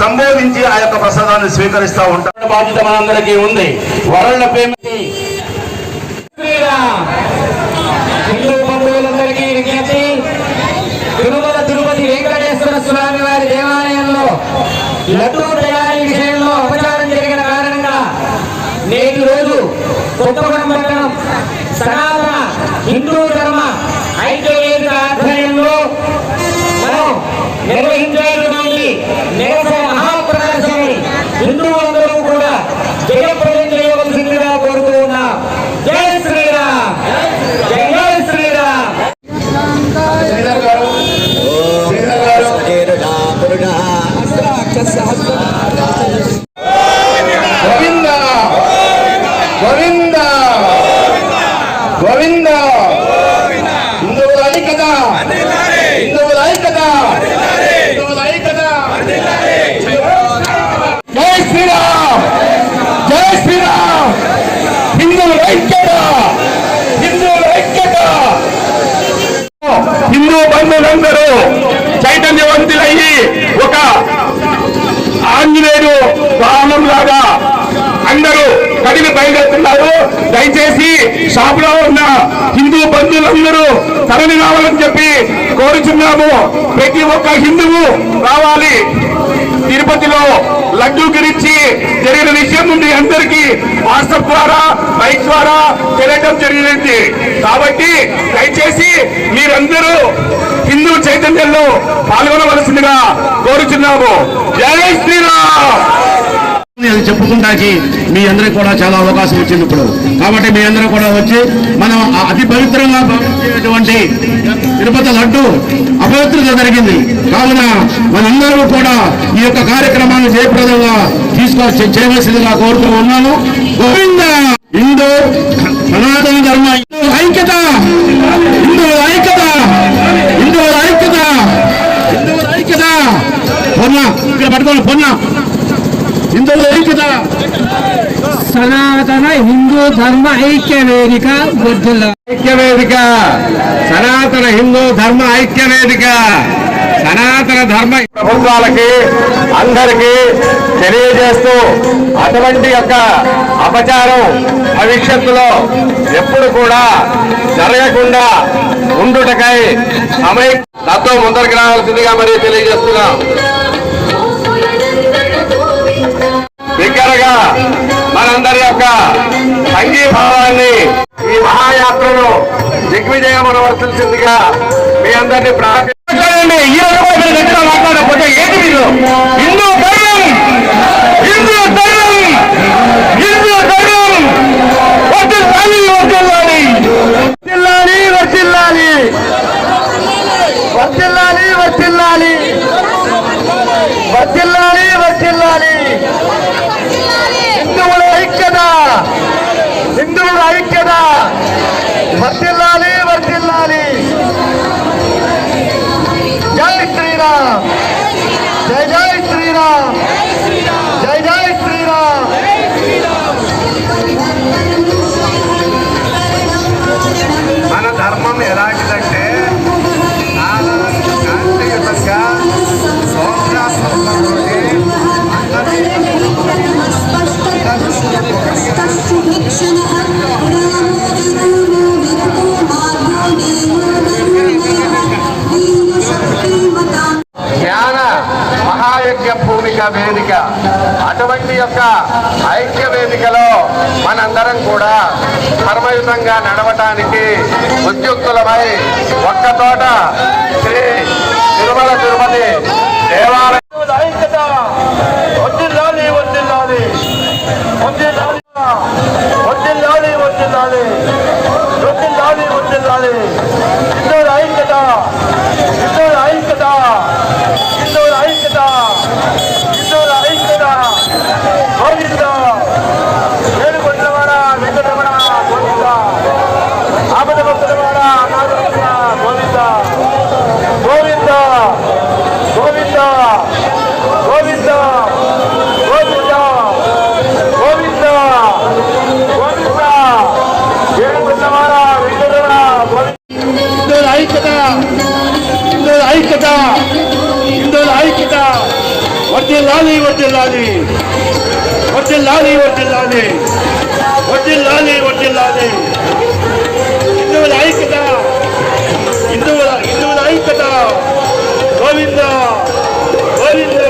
సంబోధించి ఆ యొక్క ప్రసాదాన్ని స్వీకరిస్తూ ఉంటారు బాధ్యత మనందరికీ ఉంది. వరల్డ్ పేమెంట్ శ్రీరామ్ హిందూ బంధువులందరికీ విజ్ఞప్తి. తిరుమల తిరుపతి వెంకటేశ్వర స్వామి వారి దేవాలయంలో లడ్డూ తయారీ విషయంలో అపచారం జరిగిన కారణంగా నేటి రోజు కొత్తగూడెం పట్టణం సనాతన హిందూ ధర్మ ఐక్యవేదిక ఆధ్వర్యంలో మనం నిర్వహించేటువంటి గోవింద! గోవింద! హిందువుల ఐక్యత! హిందువుల ఐక్యత! హిందువుల ఐక్యత! జై శ్రీరామ్! జై శ్రీరామ్! హిందువుల ఐక్యత! హిందువుల ఐక్యత! హిందూ బంధువులందరూ చైతన్యవంతులయ్యి దయచేసి షాపులో ఉన్న హిందూ బంధువులందరూ తరలి రావాలని చెప్పి కోరుచున్నాము. ప్రతి ఒక్క హిందువు రావాలి. తిరుపతిలో లడ్డూ గురించి జరిగిన విషయం నుండి అందరికీ వాట్సాప్ ద్వారా బైక్ ద్వారా తెలియటం జరిగింది. కాబట్టి దయచేసి మీరందరూ హిందూ చైతన్యంలో పాల్గొనవలసిందిగా కోరుచున్నాము. జై శ్రీరామ్! అది చెప్పుకుంటానికి మీ అందరికి కూడా చాలా అవకాశం వచ్చింది ఇప్పుడు. కాబట్టి మీ అందరూ కూడా వచ్చి మనం అతి పవిత్రంగా భావించేటువంటి తిరుపతి లడ్డు అపవిత్రత జరిగింది. కావున మనందరూ కూడా ఈ యొక్క కార్యక్రమాన్ని జయప్రదంగా తీసుకొచ్చి చేయవలసిందిగా కోరుతూ ఉన్నాను. గోవింద హిందూ సనాతన ధర్మ హిందూ ఐక్యత హిందూ ఐక్యత హిందూ ఐక్యత హిందూ ఐక్యత. పొన్న ఇక్కడ పట్టుకోండి పొన్న. ఐక్యత సనాతన హిందూ ధర్మ ఐక్య వేదిక బొద్దుల ఐక్య వేదిక సనాతన హిందూ ధర్మ ఐక్య వేదిక సనాతన ధర్మ ప్రభుత్వాలకి అందరికీ తెలియజేస్తూ అటువంటి యొక్క అపచారం భవిష్యత్తులో ఎప్పుడు కూడా జరగకుండా ఉండుటకై సమయ నాతో ముందరికి రావాల్సిందిగా మరి తెలియజేస్తున్నాం. దగ్గరగా మనందరి యొక్క సంఘీభావాన్ని ఈ మహాయాత్రను దిగ్విజయం అనవలసిందిగా మీ అందరినీ ప్రార్థించండి ఈ మీరు గట్టిగా మాట్లాడకపోతే ఏంటి మీరు హిందూ ధర్మం! హిందూ ధర్మం! హిందూ వర్ధిల్లాలి వర్ధిల్లాలి వర్ధిల్లాలి వర్ధిల్లాలి వర్ధిల్లాలి వర్ధిల్లాలి Até lá! ధర్మయుతంగా నడవటానికి ఉద్యుక్తులమై ఒక్కతోట శ్రీ తిరుమల తిరుపతి దేవాలయం. ఐక్యత హిందువుల ఐక్యత. వర్దిల్లాలి వర్దిల్లాలి వర్దిల్లాలి వర్దిల్లాలి వర్దిల్లాలి వర్దిల్లాలి హిందువుల ఐక్యత. హిందువుల హిందువుల ఐక్యత. గోవింద గోవింద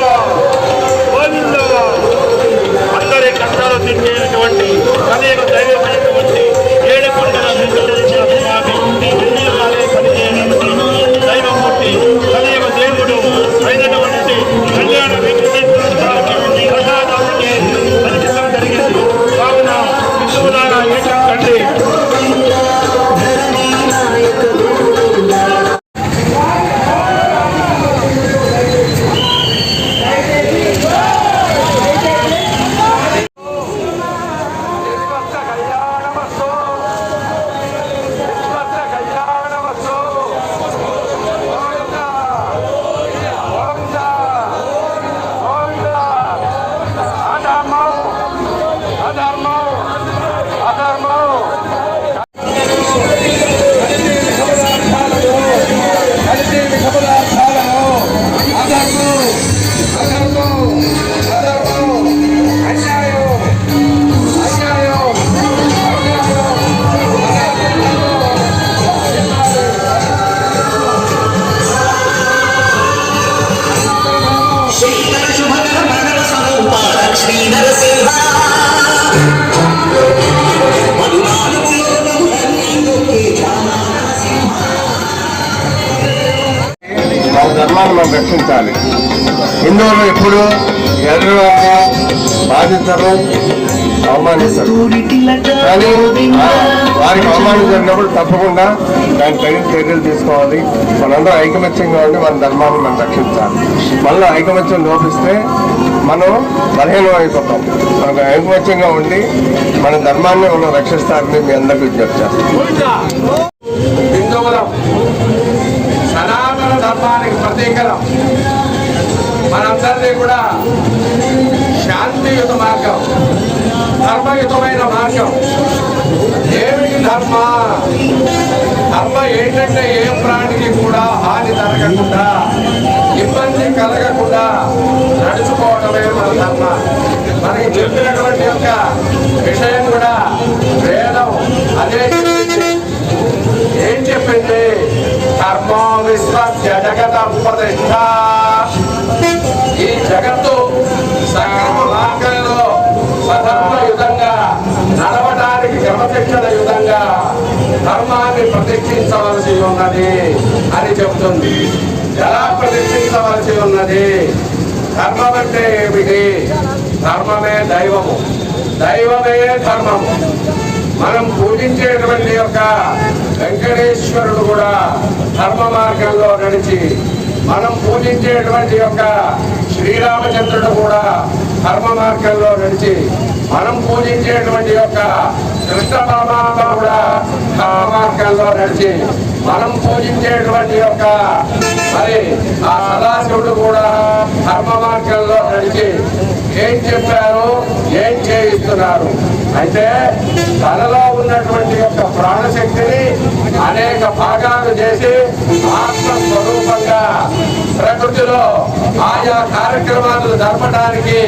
గోవింద. అందరి కష్టాలు తిరిగేటువంటి అనేక దైవ ధర్మాన్ని మనం రక్షించాలి. హిందువులు ఎప్పుడు ఎదురువారిని బాధితులు అవమానిస్తారు. కానీ వారికి అవమానం జరిగినప్పుడు తప్పకుండా దాని తగిన చర్యలు తీసుకోవాలి. మనందరం ఐకమత్యంగా ఉండి మన ధర్మాన్ని మనం రక్షించాలి. మళ్ళీ ఐకమత్యం లోపిస్తే మనం బలహీనం అయిపోతాం. మనకు ఐకమత్యంగా ఉండి మన ధర్మాన్ని మనం రక్షిస్తారని మీ అందరికీ విజ్ఞప్తి చేస్తాం. హిందువులం సనాతన ధర్మానికి ప్రతీకరం మనందరినీ కూడా శాంతియుత మార్గం ధర్మయుతమైన మార్గం. ఏమిటి ధర్మ? ధర్మ ఏంటంటే ఏ ప్రాణికి కూడా హాని జరగకుండా క్రమశిక్షణ యుతంగా ధర్మాన్ని ప్రతిష్ఠించవలసి ఉన్నది అని చెబుతుంది. ఎలా ప్రతిష్ఠించవలసి ఉన్నది? ధర్మం అంటే ఏమిటి? ధర్మమే దైవము. దైవమే ధర్మము. మనం పూజించేటువంటి యొక్క వెంకటేశ్వరుడు కూడా ధర్మ మార్గంలో నడిచి మనం పూజించేటువంటి యొక్క శ్రీరామచంద్రుడు కూడా ధర్మ మార్గంలో నడిచి మనం పూజించేటువంటి యొక్క కృష్ణ పరమాత్మ కూడా ధర్మ మార్గంలో నడిచి మనం పూజించేటువంటి యొక్క మరి ఆ సదాశివుడు కూడా ధర్మ మార్గంలో నడిచి ఏం చెప్పారు? ఏం చేయిస్తున్నారు? అయితే తనలో ఉన్నటువంటి యొక్క ప్రాణశక్తిని అనేక భాగాలు చేసి ఆత్మస్వరూపంగా ప్రకృతిలో ఆయా కార్యక్రమాలు జరపడానికి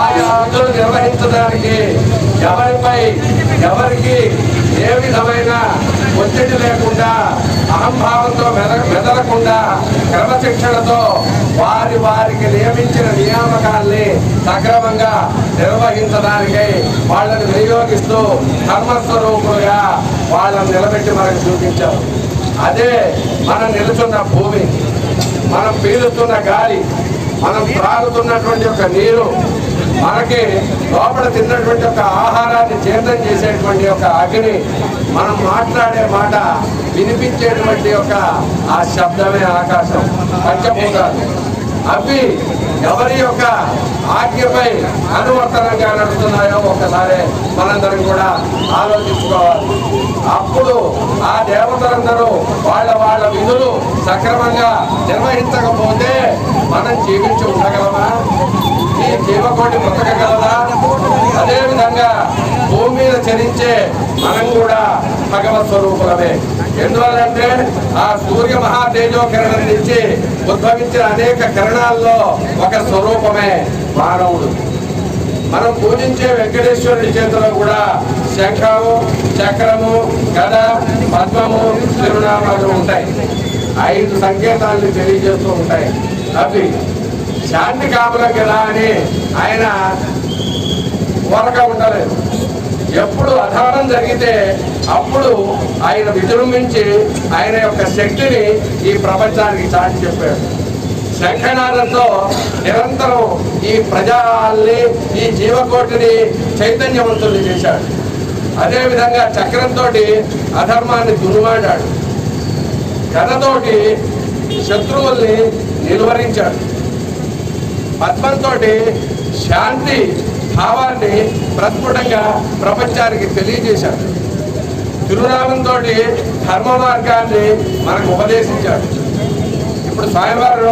ఆయా విధులు నిర్వహించడానికి ఎవరిపై ఎవరికి ఏ విధమైన ఒత్తిడి లేకుండా అహంభావంతో మెద మెదలకుండా క్రమశిక్షణతో వారి వారికి నియమించిన నియామకాల్ని సక్రమంగా నిర్వహించడానికై వాళ్ళని వినియోగిస్తూ ధర్మస్వరూపులుగా వాళ్ళని నిలబెట్టి మనకు చూపించారు. అదే మనం నిలుచున్న భూమి. మనం పీలుతున్న గాలి మనం త్రాగుతున్నటువంటి యొక్క నీరు మనకి లోపల తిన్నటువంటి ఒక ఆహారాన్ని జీర్ణం చేసేటువంటి ఒక అగ్ని మనం మాట్లాడే మాట వినిపించేటువంటి ఒక ఆ శబ్దమే ఆకాశం పంచభూతాలు. అవి ఎవరి యొక్క ఆజ్ఞపై అనువర్తనంగా నడుస్తున్నాయో ఒక్కసారి మనందరం కూడా ఆలోచించుకోవాలి. అప్పుడు ఆ దేవతలందరూ వాళ్ళ వాళ్ళ విధులు సక్రమంగా నిర్వహించకపోతే మనం జీవించి ఉండగలమా? ఈ జీవకోటి బ్రతకగలదా? అదేవిధంగా భూమి మీద చరించే మనం కూడా భగవత్ స్వరూపులమే. ఎందువల్లంటే ఆ సూర్య మహాతేజో కిరణం నుంచి ఉద్భవించిన అనేక కిరణాల్లో ఒక స్వరూపమే మానవుడు. మనం పూజించే వెంకటేశ్వరుడి చేతిలో కూడా శంఖము చక్రము గద పద్మము తిరునామాలు ఉంటాయి. ఐదు సంకేతాలను తెలియజేస్తూ ఉంటాయి. అవి శాంతి కాపుల ఎలా అని ఆయన ఊరక ఉండలేదు ఎప్పుడు అధానం జరిగితే అప్పుడు ఆయన విజృంభించి ఆయన యొక్క శక్తిని ఈ ప్రపంచానికి చాటి చెప్పాడు. శంఖనాదంతో నిరంతరం ఈ ప్రజల్ని ఈ జీవకోటిని చైతన్యవంతులు చేశాడు. అదేవిధంగా చక్రంతో అధర్మాన్ని దుర్మాడాడు. గదతోటి శత్రువుల్ని నిలువరించాడు. పద్మంతో శాంతి భావాన్ని ప్రస్ఫుటంగా ప్రపంచానికి తెలియజేశాడు తిరునామంతో ధర్మ మార్గాన్ని మనకు ఉపదేశించాడు. ఇప్పుడు స్వామివారు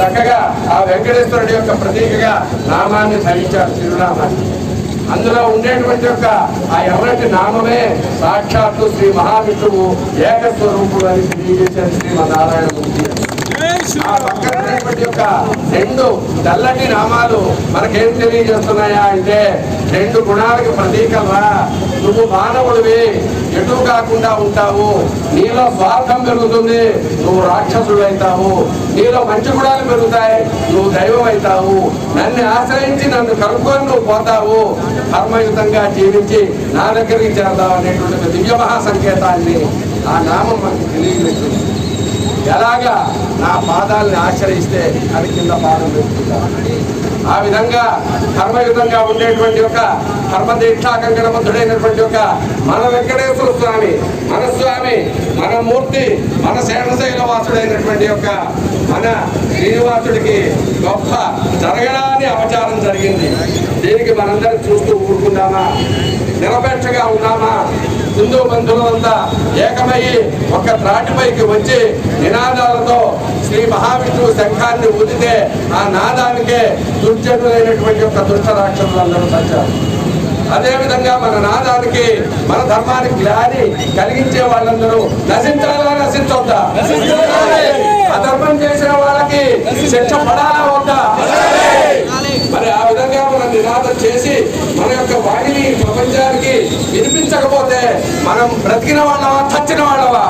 చక్కగా ఆ వెంకటేశ్వరుడి యొక్క ప్రతీకగా నామాన్ని ధరించాడు తిరునామాన్ని. అందులో ఉండేటువంటి యొక్క ఆ ఎవరటి నామమే సాక్షాత్తు శ్రీ మహావిష్ణువు ఏకస్వరూపుడు అని తెలియజేశారు శ్రీమన్నారాయణమూర్తి ఆ పక్కన యొక్క రెండు తెల్లటి నామాలు మనకేం తెలియజేస్తున్నాయా అంటే రెండు గుణాలకు ప్రతీకరా నువ్వు మానవుడివి ఎటు కాకుండా ఉంటావు. నీలో స్వార్థం పెరుగుతుంది నువ్వు రాక్షసుడు అవుతావు నీలో మంచి గుణాలు పెరుగుతాయి నువ్వు దైవం అవుతావు నన్ను ఆశ్రయించి నన్ను కనుక్కొని నువ్వు పోతావు. కర్మయుతంగా జీవించి నా దగ్గరికి చేరదావు అనేటువంటి ఒక దివ్య సంకేతాన్ని ఆ నామం మనకు తెలియజేస్తుంది. ఎలాగా? నా పాదాలని ఆశ్రయిస్తే అది కింద పాదం పెట్టుకుంటా. ఆ విధంగా కర్మయుతంగా ఉండేటువంటి ఒక ధర్మదీక్షా కంకణబద్ధుడైనటువంటి ఒక మన వెంకటేశ్వర స్వామి మన స్వామి మన మూర్తి మన శేషశైల వాసుడైనటువంటి యొక్క మన శ్రీనివాసుడికి గొప్ప జరగడాన్ని అవచారం జరిగింది. దీనికి మనందరం చూస్తూ ఊరుకుందామా? నిరపేక్షగా ఉన్నామా? హిందూ బంధువులంతా ఏకమయ్యి ఒక త్రాటిపైకి వచ్చి నినాదాలతో శ్రీ మహావిష్ణువు శంఖాన్ని ఊదితే ఆ నాదానికే దుర్జనులైనటువంటి యొక్క దుష్ట రాక్షసులందరూ సచ్చారు అదేవిధంగా మన నాదానికి మన ధర్మానికి గ్లాని కలిగించే వాళ్ళందరూ నశించాలా నశించొద్దా? అధర్మం చేసిన వాళ్ళకి శిక్ష పడాలా వద్దా మరి ఆ విధంగా మనం నినాదం చేసి మన కానీ ప్రపంచానికి వినిపించకపోతే మనం బ్రతికిన వాళ్ళవా చచ్చిన వాళ్ళవా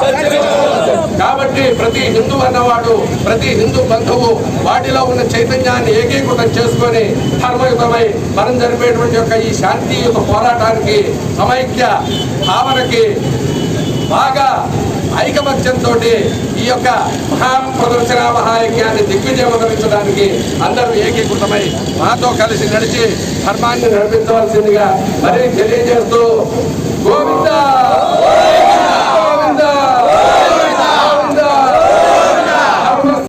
కాబట్టి ప్రతి హిందూ అన్నవాడు ప్రతి హిందూ బంధువు వాటిలో ఉన్న చైతన్యాన్ని ఏకీకృతం చేసుకొని ధర్మయుతమై మనం జరిపేటువంటి యొక్క ఈ శాంతియుత పోరాటానికి సమైక్య భావనకి బాగా ఐకమత్యంతో ఈ యొక్క మహా ప్రదర్శన మహాయజ్ఞాన్ని దిగ్విజయమరించడానికి అందరూ ఏకీకృతమై మాతో కలిసి నడిచి ధర్మాన్ని నడిపించవలసిందిగా మరి తెలియజేస్తూ